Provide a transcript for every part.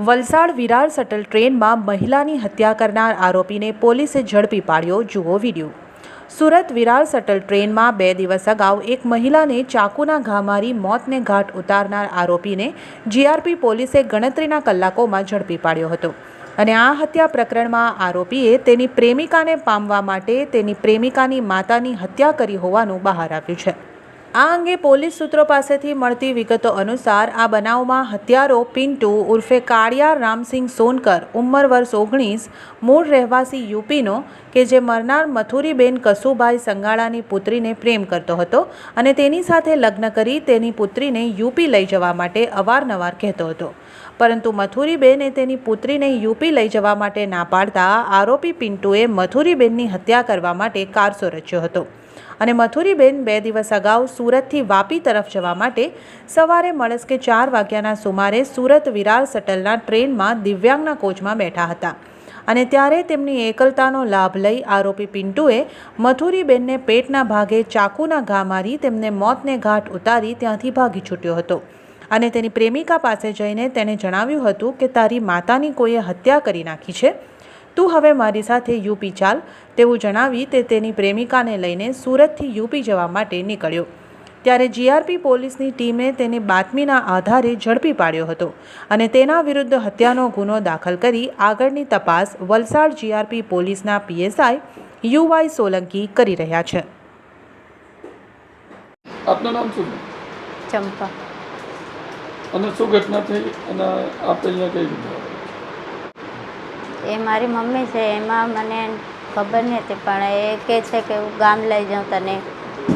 Valsad Virar shuttle ટ્રેનમાં મહિલાની હત્યા કરનાર આરોપીને પોલીસે ઝડપી પાડ્યો જુઓ વીડિયો. સુરત વિરાર શટલ ટ્રેનમાં બે દિવસ અગાઉ એક મહિલાને ચાકુના ઘા મારી મોતને ઘાટ ઉતારનાર આરોપીને જીઆરપી પોલીસે ગણતરીના કલાકોમાં ઝડપી પાડ્યો હતો. અને આ હત્યા પ્રકરણમાં આરોપીએ તેની પ્રેમિકાને પામવા માટે તેની પ્રેમિકાની માતાની હત્યા કરી હોવાનું બહાર આવ્યું છે. આ અંગે પોલીસ સૂત્રો પાસેથી મળતી વિગતો અનુસાર આ બનાવમાં હત્યારો પિન્ટુ ઉર્ફે કાળિયા રામસિંહ સોનકર ઉંમર વર્ષ ઓગણીસ, મૂળ રહેવાસી યુપીનો કે જે મરનાર મથુરીબેન કસુભાઈ સંગાળાની પુત્રીને પ્રેમ કરતો હતો અને તેની સાથે લગ્ન કરી તેની પુત્રીને યુપી લઈ જવા માટે અવારનવાર કહેતો હતો. પરંતુ મથુરીબેને તેની પુત્રીને યુપી લઈ જવા માટે ના પાડતા આરોપી પિન્ટુએ મથુરીબેનની હત્યા કરવા માટે કારસો રચ્યો હતો. અને મથુરીબેન બે દિવસ અગાઉ સુરતથી વાપી તરફ જવા માટે સવારે મળસ્કે ચાર વાગ્યાના સુમારે સુરત વિરાર શટલના ટ્રેનમાં દિવ્યાંગના કોચમાં બેઠા હતા. અને ત્યારે તેમની એકલતાનો લાભ લઈ આરોપી પિન્ટુએ મથુરીબેનને પેટના ભાગે ચાકુના ઘા મારી તેમને મોતને ઘાટ ઉતારી ત્યાંથી ભાગી છૂટ્યો હતો. અને તેની પ્રેમિકા પાસે જઈને તેણે જણાવ્યું હતું કે તારી માતાની કોઈએ હત્યા કરી નાખી છે. તું હવે મારી સાથે યુપી ચાલ તેવું જણાવી તે તેની પ્રેમિકાને લઈને સુરતથી યુપી જવા માટે નીકળ્યો. ત્યારે જીઆરપી પોલીસની ટીમે તેને બાતમીના આધારે ઝડપી પાડ્યો હતો અને તેના વિરુદ્ધ હત્યાનો ગુનો દાખલ કરી આગળની તપાસ વલસાડ જીઆરપી પોલીસના પીએસઆઈ યુવાય સોલંકી કરી રહ્યા છે. આપનું નામ શું ચંપા. અને શું ઘટના થઈ અને આપ અહીંયા કઈ રીતે? એ મારી મમ્મી છે, એમાં મને ખબર નહીં હતી પણ એ કહે છે કે હું ગામ લઈ જાઉં તને.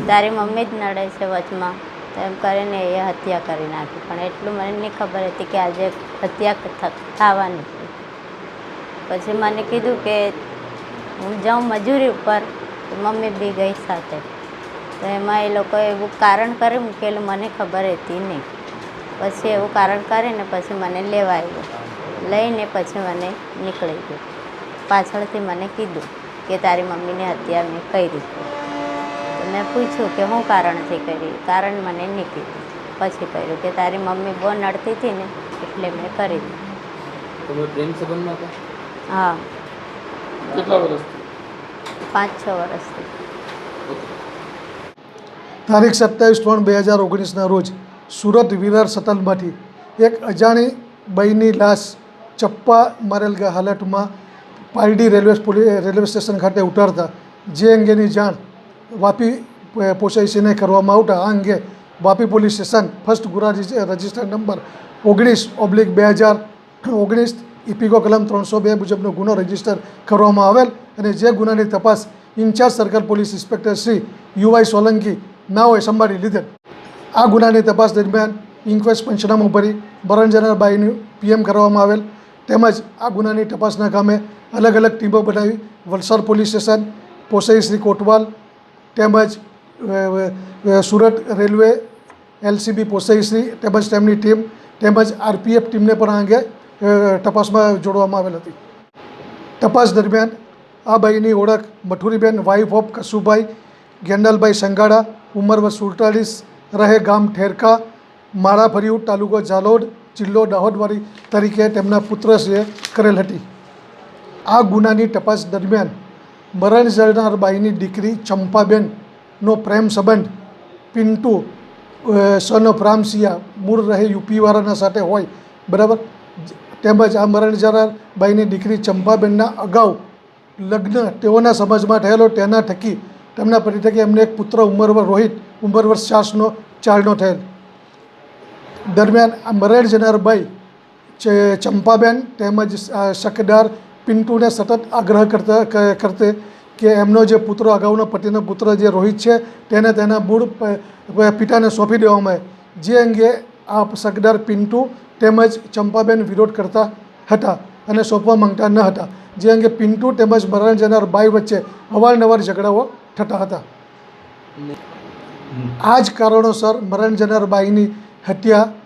તારી મમ્મી જ નડે છે વચમાં. તો એમ કરીને એ હત્યા કરી નાખી. પણ એટલું મને નહીં ખબર હતી કે આજે હત્યા થવાની છે. પછી મને કીધું કે હું જાઉં મજૂરી ઉપર મમ્મી બી ગઈ સાથે. તો એમાં એ લોકોએ એવું કારણ કરી મૂકેલું, મને ખબર હતી નહીં. પછી એવું કારણ કરીને પછી મને લેવા આવ્યો. લઈને પછી મને નીકળી ગયું. પાછળથી મને કીધું કે તારી મમ્મીને હત્યા મેં કરી તો મેં પૂછ્યું કે હું કારણથી કરી? કારણ મને નીકળ્યું પછી કર્યું કે તારી મમ્મી બહુ નડતી હતી ને એટલે મેં કરી દીધું. પ્રેમ સંબંધમાં હતા? હા. કેટલા વર્ષથી? પાંચ છ વર્ષથી. તારીખ સત્તાવીસ ત્રણ બે હજાર ઓગણીસના રોજ સુરત વિરાર સતનમાંથી એક અજાણી બાઈની લાશ ચપ્પા મારેલ હાલતમાં પારડી રેલવે રેલવે સ્ટેશન ખાતે ઉતારતા. જે અંગેની જાણ વાપી પોસાઈસીને કરવામાં આવતા. આ અંગે વાપી પોલીસ સ્ટેશન ફર્સ્ટ ગુના રજિ- રજિસ્ટર નંબર ઓગણીસ ઓબ્લિક બે હજાર ઓગણીસ ઇપિકો કલમ ત્રણસો બે મુજબનો ગુનો રજિસ્ટર કરવામાં આવેલ અને જે ગુનાની તપાસ in-charge circle police inspector Shri યુવાય Solanki નાઓએ સંભાળી લીધેલ. આ ગુનાની તપાસ દરમિયાન ઇન્ક્વેસ્ટ પંચનામું ભરી બરણજનાર બાઈનું પીએમ કરવામાં આવેલ. તેમજ આ ગુનાની તપાસના કામે અલગ અલગ ટીમો બનાવી વલસાડ પોલીસ સ્ટેશન, પોસઈ શ્રી કોટવાલ તેમજ સુરત રેલવે, એલસીબી પોસઈ શ્રી તેમજ તેમની ટીમ તેમજ આરપીએફ ટીમને પણ આ અંગે તપાસમાં જોડવામાં આવેલ હતી. તપાસ દરમિયાન આ બાઈની ઓળખ મઠુરીબેન વાઇફ ઓફ કસુભાઈ, ગેંડલભાઈ સંગાડા ઉંમર વર્ષ સુડતાલીસ, રહે ગામ ઠેરકા માળાફરિયું તાલુકો ઝાલોદ જિલ્લો દાહોદવાડી તરીકે તેમના પુત્રશ્રીએ કરેલ હતી. આ ગુનાની તપાસ દરમિયાન મરણ જનાર બાઈની દીકરી ચંપાબેનનો પ્રેમ સંબંધ પિન્ટુ સન ઓફ રામસિયા મૂળ રહે યુપીવાળાના સાથે હોય, બરાબર? તેમજ આ મરણ જનાર બાઈની દીકરી ચંપાબેનના અગાઉ લગ્ન તેઓના સમાજમાં થયેલો તેના થકી તેમના પતિ થકી એમને એક પુત્ર ઉંમર રોહિત ઉંમર વર્ષ ચારનો ચારનો થયેલ. દરમિયાન આ મરણ જનાર બાઈ જે ચંપાબેન તેમજ શકદાર પિન્ટુને સતત આગ્રહ કરતા કરતે કે એમનો જે પુત્ર અગાઉના પતિનો પુત્ર જે રોહિત છે તેને તેના મૂળ પિતાને સોંપી દેવામાં આવે જે અંગે આ શકદાર પિન્ટુ તેમજ ચંપાબેન વિરોધ કરતા હતા અને સોંપવા માંગતા ન હતા. જે અંગે પિન્ટુ તેમજ મરણ જનાર બાઈ વચ્ચે અવારનવાર ઝઘડાઓ થતા હતા. આ જ કારણોસર મરણ જનાર બાઈની હત્યા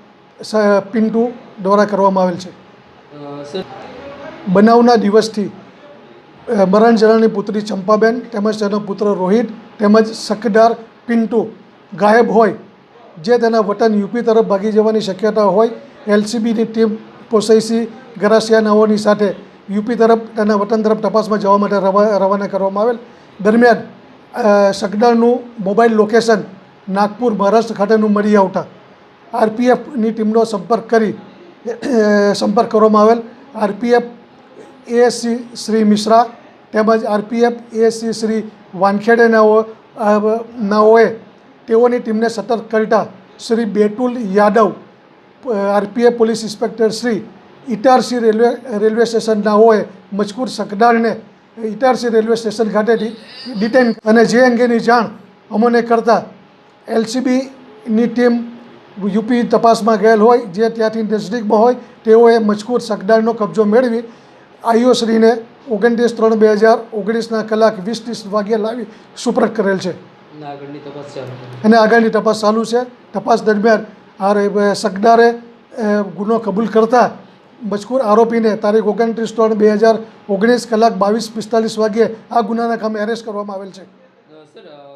પિન્ટુ દ્વારા કરવામાં આવેલ છે. બનાવના દિવસથી મરણ જનારની પુત્રી ચંપાબેન તેમજ તેનો પુત્ર રોહિત તેમજ સખડાર પિન્ટુ ગાયબ હોય જે તેના વતન યુપી તરફ ભાગી જવાની શક્યતા હોય એલસીબીની ટીમ પોસૈસી ગરાસિયાનાઓની સાથે યુપી તરફ તેના વતન તરફ તપાસમાં જવા માટે રવા રવાના કરવામાં આવેલ. દરમિયાન સગડાનું મોબાઈલ લોકેશન નાગપુર મહારાષ્ટ્ર ખાતેનું મળી આવતા આરપીએફની ટીમનો સંપર્ક કરી સંપર્ક કરવામાં આવેલ. આરપીએફ એએસસી શ્રી મિશ્રા તેમજ આરપીએફ એએસસી શ્રી વાનખેડેનાઓ અ, નાઓએ તેઓની ટીમને સતર્ક કરતા Shri Betul Yadav RPF police inspector Shri Itarsi railway railway સ્ટેશનનાઓએ મજકૂર સકડારને ઇટારસી રેલવે સ્ટેશન ખાતે ડિટેન અને જે અંગેની જાણ અમને કરતાં એલસીબીની ટીમ યુપી તપાસમાં ગયેલ હોય જે ત્યાંથી નજીકમાં હોય તેઓએ મજકૂર સગડાળનો કબજો મેળવી આઈઓશ્રીને ઓગણત્રીસ ત્રણ બે હજાર ઓગણીસના કલાક વીસ ત્રીસ વાગ્યે લાવી સુપ્રત કરેલ છે. અને આગળની તપાસ ચાલુ છે. તપાસ દરમિયાન આ સગડારે ગુનો કબૂલ કરતા મજકૂર આરોપીને તારીખ ઓગણત્રીસ ત્રણ બે હજાર ઓગણીસ કલાક બાવીસ પિસ્તાલીસ વાગ્યે આ ગુનાના કામે એરેસ્ટ કરવામાં આવેલ છે. સર